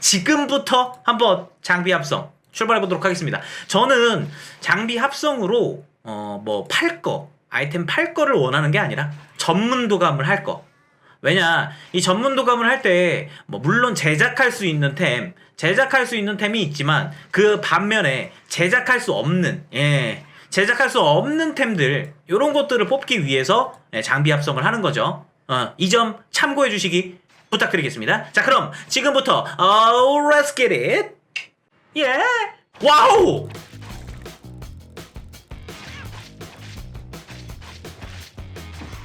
지금부터 한번 장비 합성 출발해 보도록 하겠습니다. 저는 장비 합성으로 어 뭐 팔 거, 아이템 팔 거를 원하는 게 아니라 전문 도감을 할 거. 왜냐 이 전문 도감을 할 때 뭐 물론 제작할 수 있는 템 제작할 수 있는 템이 있지만 그 반면에 제작할 수 없는 예 제작할 수 없는 tem들 이런 것들을 뽑기 위해서 예, 장비 합성을 하는 거죠 어, 이 점 참고해 주시기 부탁드리겠습니다 자 그럼 지금부터 어, let's get it 예 와우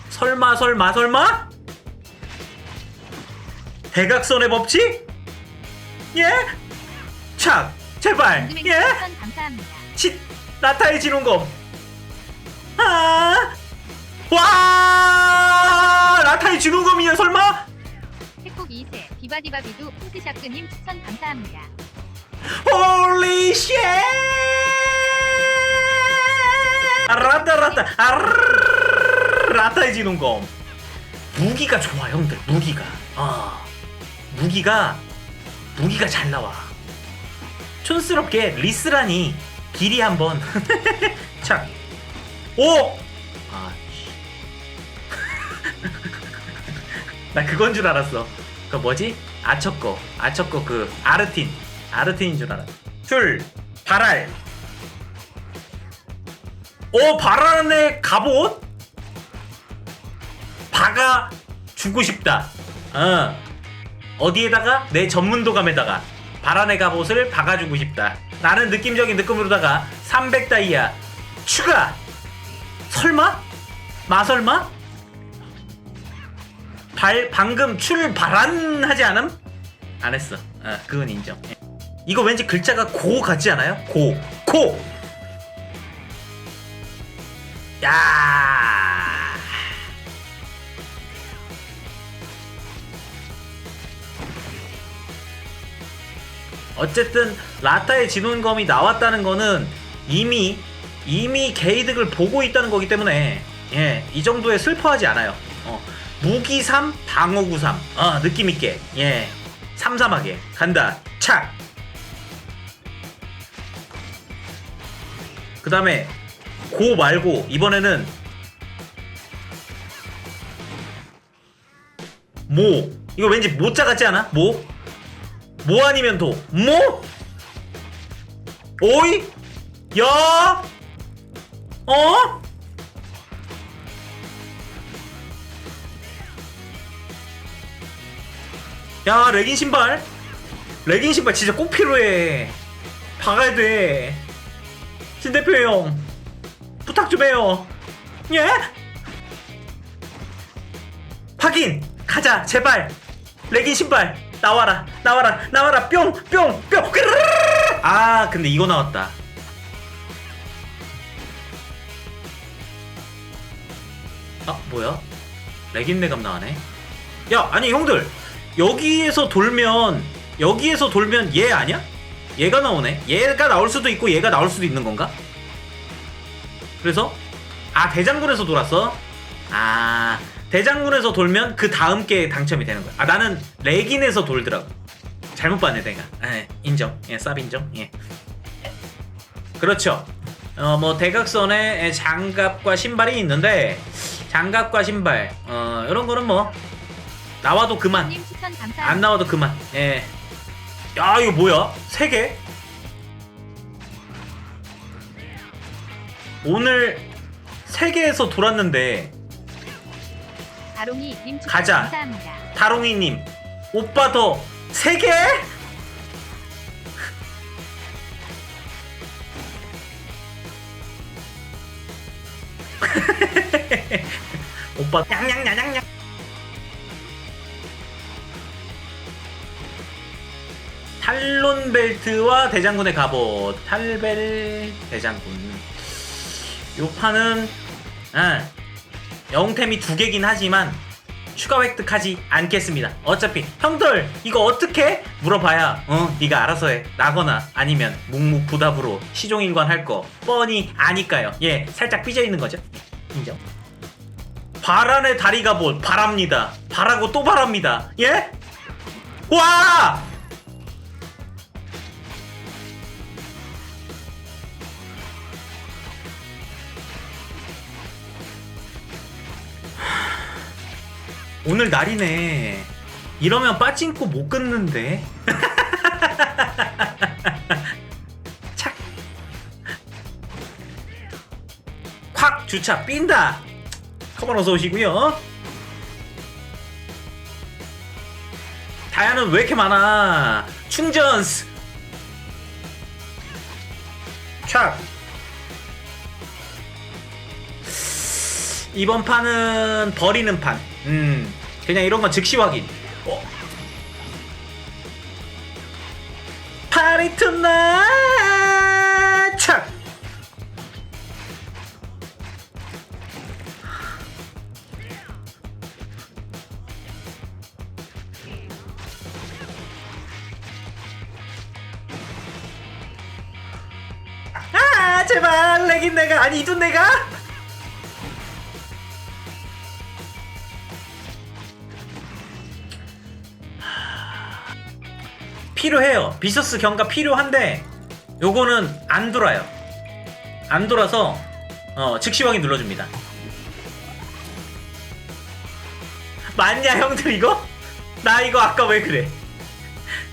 설마 설마 설마 대각선의 법칙? 예? 착! 제발! 예? 치! 나타의 진홍검! 아! 와! 나타의 진홍검이야 설마? 태국 2세 비바디바비도 핑크샤크님 추천 감사합니다. 홀리 쉣! 라따 라따. 아르르르르. 라따의 진홍검 무기가 좋아 형들. 무기가. 아. 무기가 무기가 잘 나와. 촌스럽게 리스라니 길이 한번. 착 오! 아, 나 그건 줄 알았어. 그 뭐지? 아처거, 아처거 그 아르틴, 아르틴인 줄 알았어. 출, 발알. 오, 발알의 갑옷? 박아 주고 싶다. 어. 어디에다가? 내 전문도감에다가 바란의 갑옷을 박아주고 싶다. 나는 느낌적인 느낌으로다가 300 다이아 추가. 설마? 마설마? 발 방금 출발한 하지 않음? 안 했어. 아, 그건 인정. 예. 이거 왠지 글자가 고 같지 않아요? 고, 고. 야. 어쨌든 라타의 진혼검이 나왔다는 거는 이미 이미 게이득을 보고 있다는 거기 때문에 예, 이 정도에 슬퍼하지 않아요. 어, 무기 3, 방어구 3. 어, 느낌 있게. 예. 삼삼하게 간다. 착. 그 다음에 고 말고 이번에는 모. 이거 왠지 모자 같지 않아? 모? 모 아니면 도. 모? 오이? 야? 어? 야 레깅 신발. 레깅 신발 진짜 꼭 필요해. 박아야 돼 신 대표 형 부탁 좀 해요. 예? 확인. 가자 제발. 레깅 신발 나와라 나와라 나와라. 뿅뿅뿅. 아 근데 이거 나왔다. 아 뭐야? 레깅 내감 나와네. 야 아니 형들 여기에서 돌면 여기에서 돌면 얘 아니야? 얘가 나오네 얘가 나올 수도 있고 얘가 나올 수도 있는 건가? 그래서 아 대장군에서 돌았어? 아 대장군에서 돌면 그 다음 게 당첨이 되는 거야 아 나는 레긴에서 돌더라고 잘못 봤네 내가 예, 인정 예, 쌉 인정 예. 그렇죠 어 뭐 대각선에 장갑과 신발이 있는데 장갑과 신발 어 이런 거는 뭐 나와도 그만 님 추천 안 감사합니다. 나와도 그만. 예. 야 이거 뭐야? 세 개? 오늘 세 개에서 돌았는데 다롱이 님 추천 가자. 감사합니다. 다롱이님 오빠 더 세 개? 오빠 냥냥냥냥냥 탈론 벨트와 대장군의 갑옷 탈벨 대장군 요 판은 아, 영템이 두 개긴 하지만 추가 획득하지 않겠습니다. 어차피 형들 이거 어떻게 물어봐야 어 네가 알아서 해 나거나 아니면 묵묵부답으로 시종일관 할 거 뻔히 아니까요. 예 살짝 삐져 있는 거죠. 인정. 바란의 다리가 뭘 바랍니다. 바라고 또 바랍니다. 예? 와! 오늘 날이네. 이러면 빠진코 못 끊는데. 착. 콱 주차 삔다. 커먼 어서 오시고요. 다야는 왜 이렇게 많아? 충전스. 촥. 이번 판은 버리는 판. 음, 그냥 이런 건 즉시 확인. 어. 파리 투나잇! 착! 아, 제발, 내긴 내가, 아니, 이돈 내가? 필요해요. 비서스 경과 필요한데 요거는 안 돌아요. 안 돌아서 어, 즉시 확인 눌러줍니다. 맞냐 형들 이거? 나 이거 아까 왜 그래?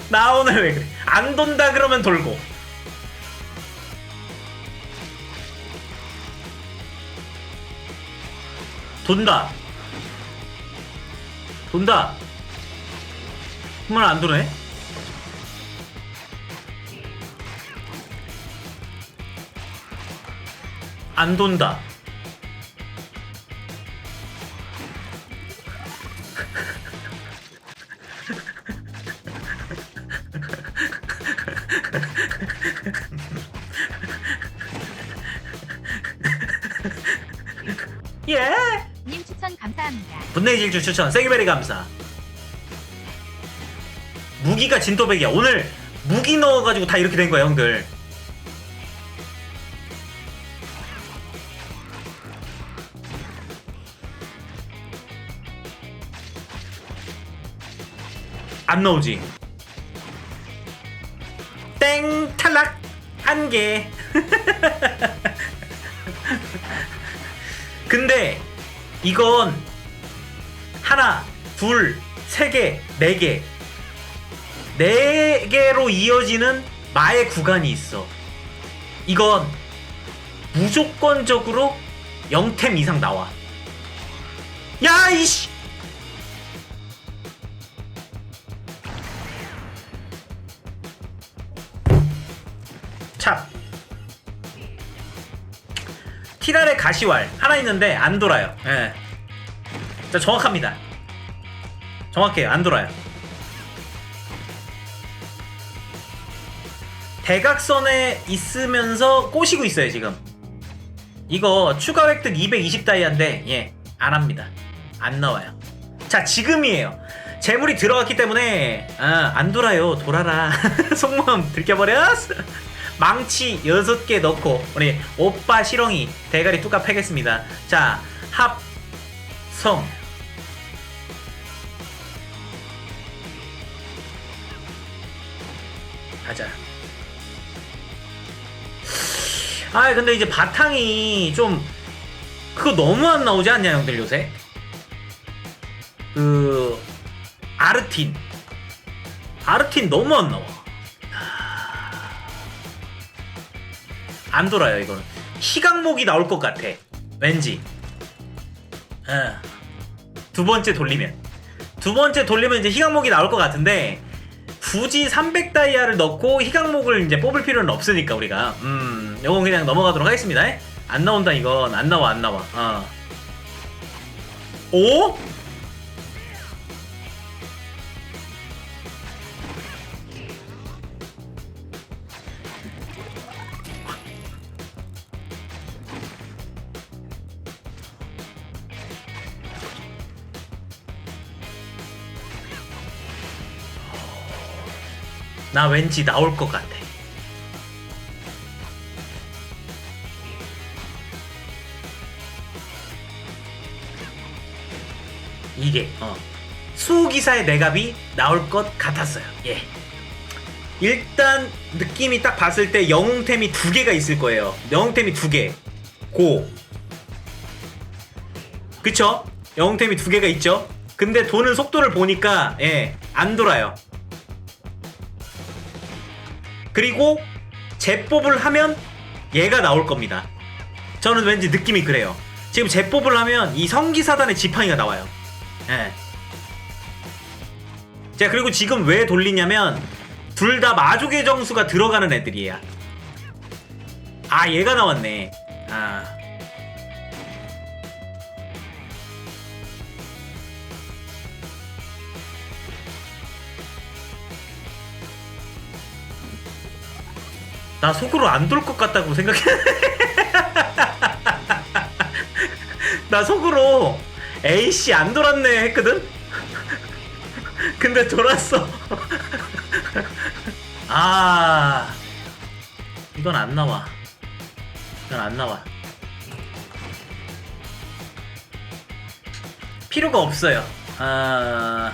나 오늘 왜 그래? 안 돈다 그러면 돌고. 돈다. 돈다. 정말 안 도네? 안 돈다. 예. 님 추천 감사합니다. 분내질주 추천 세기베리 감사. 무기가 진또백이야. 오늘 무기 넣어가지고 다 이렇게 된 거야 형들. 안 나오지. 땡 탈락 한 개. 근데 이건 하나, 둘, 세 개, 네 개. 네 개로 이어지는 마의 구간이 있어. 이건 무조건적으로 0템 이상 나와. 야, 이씨! 티랄의 가시왈 하나 있는데 안 돌아요. 예. 자, 정확합니다. 정확해요. 안 돌아요. 대각선에 있으면서 꼬시고 있어요, 지금. 이거 추가 획득 220 다이아인데, 예, 안 합니다. 안 나와요. 자, 지금이에요. 재물이 들어갔기 때문에, 아, 안 돌아요. 돌아라. 속마음 들켜버렸어. 망치 6개 넣고, 우리 오빠 시렁이 대가리 뚜까 패겠습니다. 자, 합, 성, 가자. 아 근데 이제 바탕이 좀 그거 너무 안 나오지 않냐 형들 요새? 그 아르틴 아르틴 너무 안 나와. 안 돌아요 이거는. 희각목이 나올 것 같아. 왠지. 어. 두 번째 돌리면 두 번째 돌리면 이제 희각목이 나올 것 같은데 굳이 300 다이아를 넣고 희각목을 이제 뽑을 필요는 없으니까 우리가 음 요건 그냥 넘어가도록 하겠습니다 안 나온다 이건 안 나와 안 나와 어. 오? 나 왠지 나올 것 같아. 이게 어. 수기사의 내갑이 나올 것 같았어요. 예. 일단 느낌이 딱 봤을 때 영웅템이 두 개가 있을 거예요. 영웅템이 두 개. 고. 그쵸? 영웅템이 두 개가 있죠? 근데 도는 속도를 보니까 예, 안 돌아요. 그리고 재뽑을 하면 얘가 나올 겁니다. 저는 왠지 느낌이 그래요. 지금 재뽑을 하면 이 성기사단의 지팡이가 나와요. 예. 자 그리고 지금 왜 돌리냐면 둘 다 마족의 정수가 들어가는 애들이에요. 아 얘가 나왔네. 아. 나 속으로 안 돌 것 같다고 생각해. 나 속으로 에이씨 안 돌았네 했거든? 근데 돌았어. 아, 이건 안 나와. 이건 안 나와. 필요가 없어요. 아,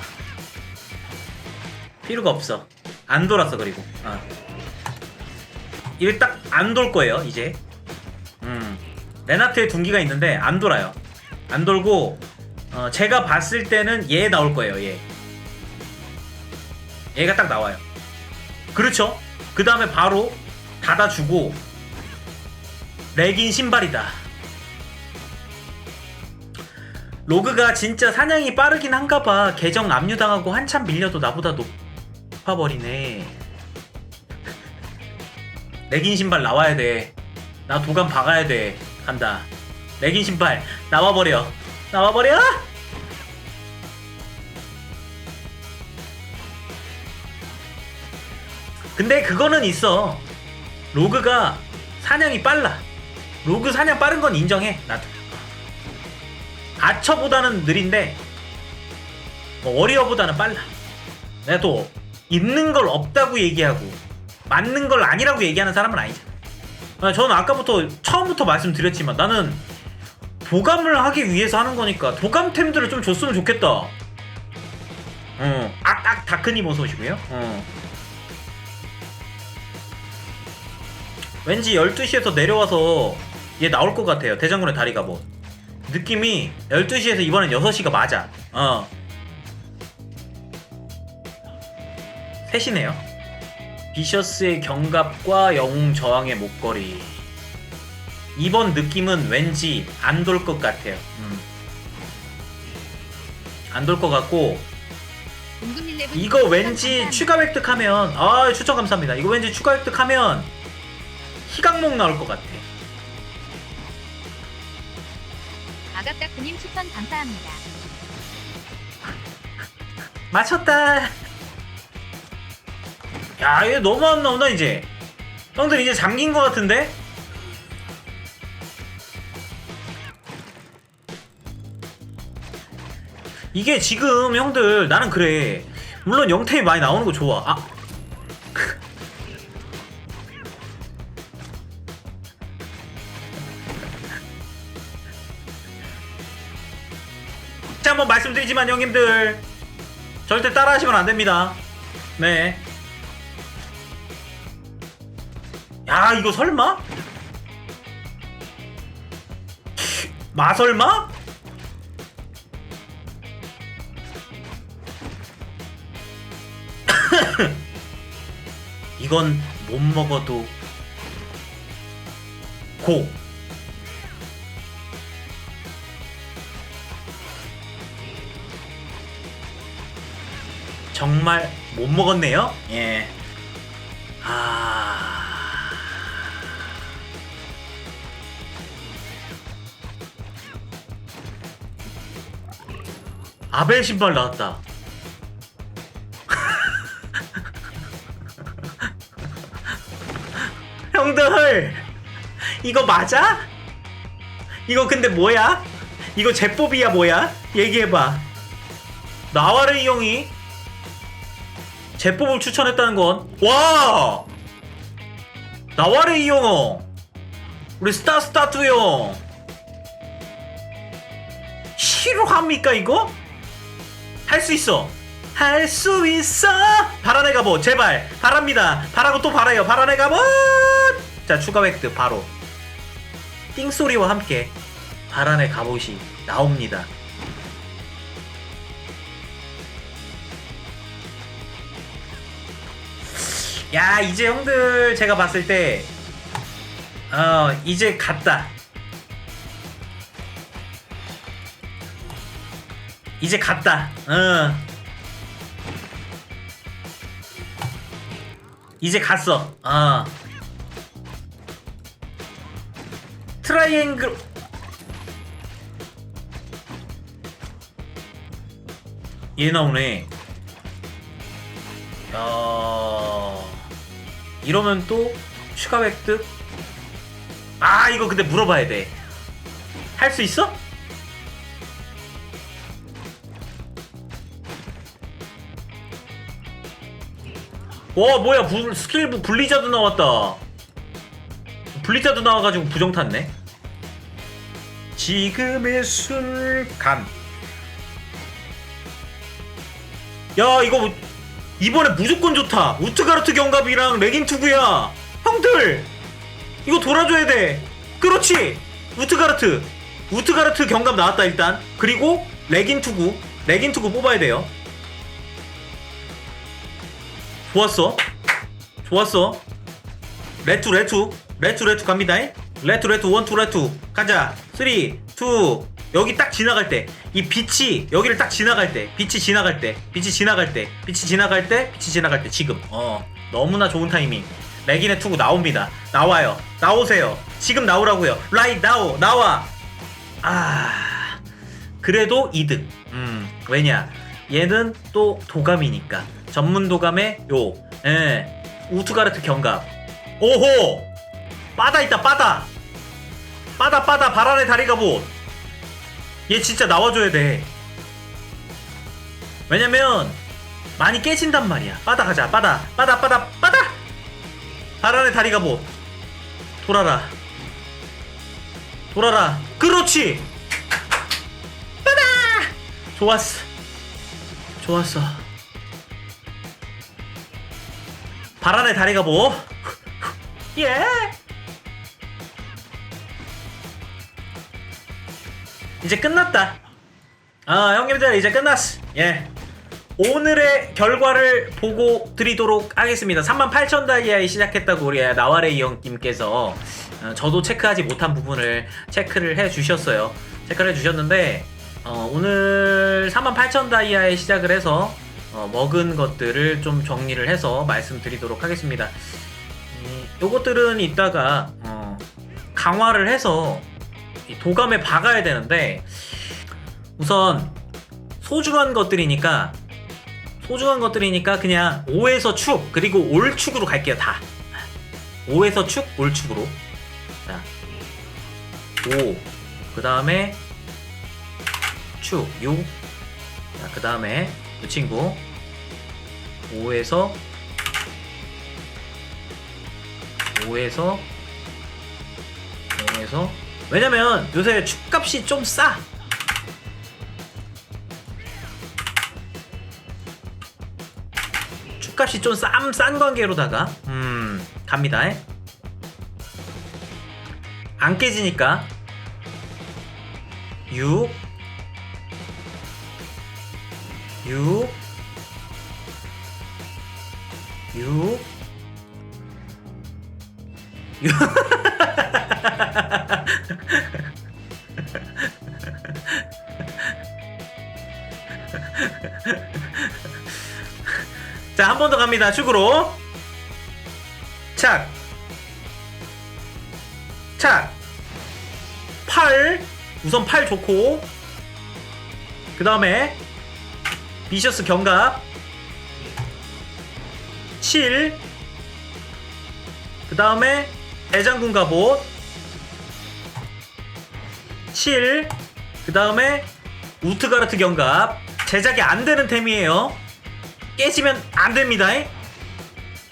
필요가 없어. 안 돌았어 그리고. 아. 일딱 안돌 거예요 이제. 음, 레나트의 둔기가 있는데 안 돌아요. 안 돌고 어, 제가 봤을 때는 얘 나올 거예요 얘. 얘가 딱 나와요. 그렇죠. 그 다음에 바로 닫아주고 레긴 신발이다. 로그가 진짜 사냥이 빠르긴 한가봐. 계정 압류당하고 한참 밀려도 나보다 높아버리네. 레긴 신발 나와야 돼. 나 도감 박아야 돼. 간다. 레긴 신발 나와버려. 나와버려! 근데 그거는 있어. 로그가 사냥이 빨라. 로그 사냥 빠른 건 인정해. 나도. 아처보다는 느린데 뭐 워리어보다는 빨라. 내가 또 있는 걸 없다고 얘기하고 맞는 걸 아니라고 얘기하는 사람은 아니잖아. 아, 저는 아까부터 처음부터 말씀드렸지만 나는 도감을 하기 위해서 하는 거니까 도감템들을 좀 줬으면 좋겠다. 어, 악악 다크님 어서 오시고요. 어. 왠지 12시에서 내려와서 얘 나올 것 같아요. 대장군의 다리가 뭐. 느낌이 12시에서 이번엔 6시가 맞아. 어. 셋이네요. 비셔스의 경갑과 영웅 저항의 목걸이. 이번 느낌은 왠지 안 돌 것 같아요. 음. 안돌 것 같고 이거 왠지. 추가 획득하면 아 추천 감사합니다. 이거 왠지 추가 획득하면 희각목 나올 것 같아. 아갑다크님 추천 감사합니다. 맞췄다. 야, 이거 너무 안 나온다 이제. 형들 이제 잠긴 것 같은데? 이게 지금 형들 나는 그래. 물론 영템이 많이 나오는 거 좋아. 아. 자, 한번 말씀드리지만 형님들 절대 따라하시면 안 됩니다. 네. 야, 이거 설마? 마설마? 이건 못 먹어도 고. 정말 못 먹었네요. 예. 아. 아벨 신발 나왔다. 형들, 이거 맞아? 이거 근데 뭐야? 이거 제법이야 뭐야? 얘기해봐. 나와르 이 형이 제법을 추천했다는 건 와! 나와르 이 형어 우리 스타 스타투 형 싫어합니까 이거? 할 수 있어. 할 수 있어. 바람의 가보 뭐, 제발 바랍니다. 바라고 또 바라요. 바람의 가보 뭐. 자 추가 획득 바로 띵 소리와 함께 바람의 갑옷이 나옵니다. 야 이제 형들 제가 봤을 때 어, 이제 갔다 이제 갔다. 어. 이제 갔어. 어. 트라이앵글. 얘 나오네. 야 이러면 또 추가 획득? 아 이거 근데 물어봐야 돼. 할 수 있어? 와 뭐야 불, 스킬 부 블리자드 나왔다. 블리자드 나와가지고 부정 탔네. 지금의 순간. 야 이거 뭐- 이번에 무조건 좋다. 우트가르트 경갑이랑 레깅투구야. 형들! 이거 돌아줘야 돼. 그렇지! 우트가르트. 우트가르트 경갑 나왔다 일단. 그리고 레깅투구. 레깅투구 뽑아야 돼요 좋았어. 좋았어. 레투 레투. 레투 레투 갑니다. 레투 레투. 원투 레투. 가자. 3 2 여기 딱 지나갈 때. 이 빛이 여기를 딱 지나갈 때. 빛이 지나갈 때. 빛이 지나갈 때. 빛이 지나갈 때. 빛이 지나갈 때. 지금. 어. 너무나 좋은 타이밍. 레기네 투구 나옵니다. 나와요. 나오세요. 지금 나오라고요. right now 나와. 아. 그래도 2등 음. 왜냐 얘는 또 도감이니까. 전문 도감의 요. 예, 우투가르트 경갑. 오호! 빠다 있다 빠다! 빠다 빠다 바란의 다리가 뭐얘 진짜 나와줘야 돼. 왜냐면 많이 깨진단 말이야. 빠다 가자 빠다. 빠다 빠다 빠다! 바란의 다리가 뭐. 돌아라. 돌아라. 그렇지! 빠다! 좋았어 좋았어 바란의 다리가 뭐 예. 이제 끝났다. 아, 형님들 이제 끝났어. 예. 오늘의 결과를 보고 드리도록 하겠습니다. 38,000 다이아에 시작했다고 우리 나와레이 형님께서 어, 저도 체크하지 못한 부분을 체크를 해 주셨어요. 체크를 해 주셨는데 어, 오늘 38,000 다이아에 시작을 해서 어, 먹은 것들을 좀 정리를 해서 말씀드리도록 하겠습니다. 음, 요것들은 이따가 어, 강화를 해서 이 도감에 박아야 되는데 우선 소중한 것들이니까 소중한 것들이니까 그냥 5에서 축 그리고 올 축으로 갈게요 다 5에서 축 올 축으로 자, 5그 다음에 축 6. 자, 그 다음에 이 친구 5에서 5에서 0에서 왜냐면 요새 축값이 좀 싸. 축값이 좀싼싼 관계로다가 음 갑니다. 안 깨지니까 6 6 6 자, 한 번 더 갑니다. 축으로. 착. 착. 8. 우선 8 좋고. 그 다음에 비셔스 경갑. 7. 그 다음에 대장군 갑옷. 7. 그 다음에 우트가르트 경갑. 제작이 안 되는 템이에요. 깨지면 안 됩니다.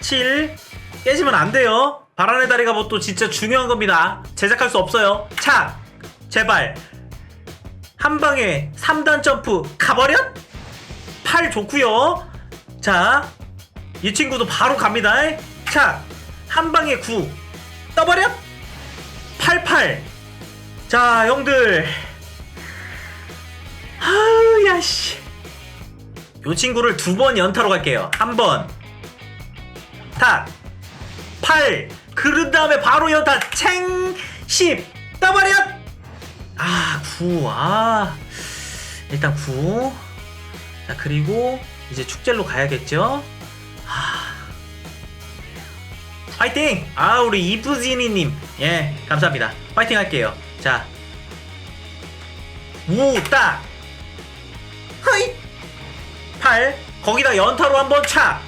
7. 깨지면 안 돼요. 바란의 다리가 뭐또 진짜 중요한 겁니다. 제작할 수 없어요. 차! 제발. 한 방에 3단 점프 가버려? 8 좋고요. 자, 이 친구도 바로 갑니다. 차! 한 방에 9. 떠버려? 88. 자, 형들. 아우, 야, 씨. 요 친구를 두 번 연타로 갈게요. 한 번. 탁. 8 그런 다음에 바로 연타 챙 10 따버려 아 9 아 일단 9 자 그리고 이제 축제로 가야겠죠 아 화이팅 아 우리 이브지니님 예 감사합니다 화이팅 할게요 자 우딱 허이 8 거기다 연타로 한번 차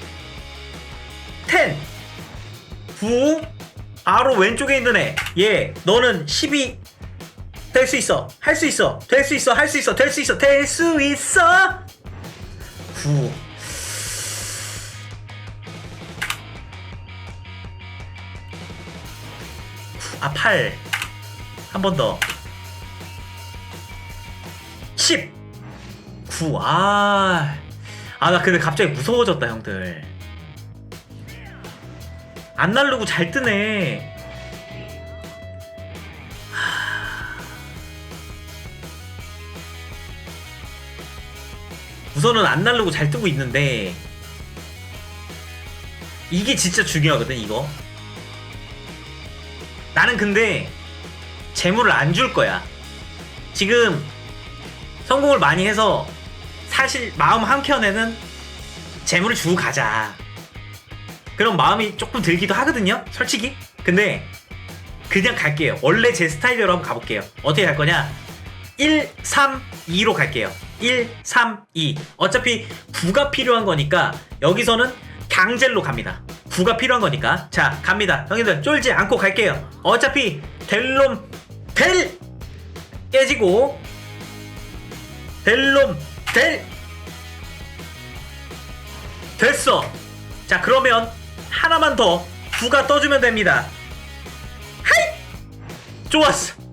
10 9 바로 왼쪽에 있는 애. 얘, 너는 12 될 수 있어. 할 수 있어. 될 수 있어. 할 수 있어. 될 수 있어. 될 수 있어. 9 아, 8. 한 번 더. 10. 9. 아. 아, 나 근데 갑자기 무서워졌다, 형들. 안 날르고 잘 뜨네. 우선은 안 날르고 잘 뜨고 있는데 이게 진짜 중요하거든 이거. 나는 근데 재물을 안 줄 거야. 지금 성공을 많이 해서 사실 마음 한켠에는 재물을 주고 가자. 그런 마음이 조금 들기도 하거든요. 솔직히. 근데 그냥 갈게요. 원래 제 스타일대로 한번 가볼게요. 어떻게 갈 거냐? 1, 3, 2로 갈게요. 1, 3, 2. 어차피 9가 필요한 거니까 여기서는 강젤로 갑니다. 9가 필요한 거니까. 자, 갑니다. 형님들 쫄지 않고 갈게요. 어차피 델롬 델 깨지고 델롬 델 됐어. 자, 그러면 하나만 더 9가 떠주면 됩니다. 하이! 좋았어.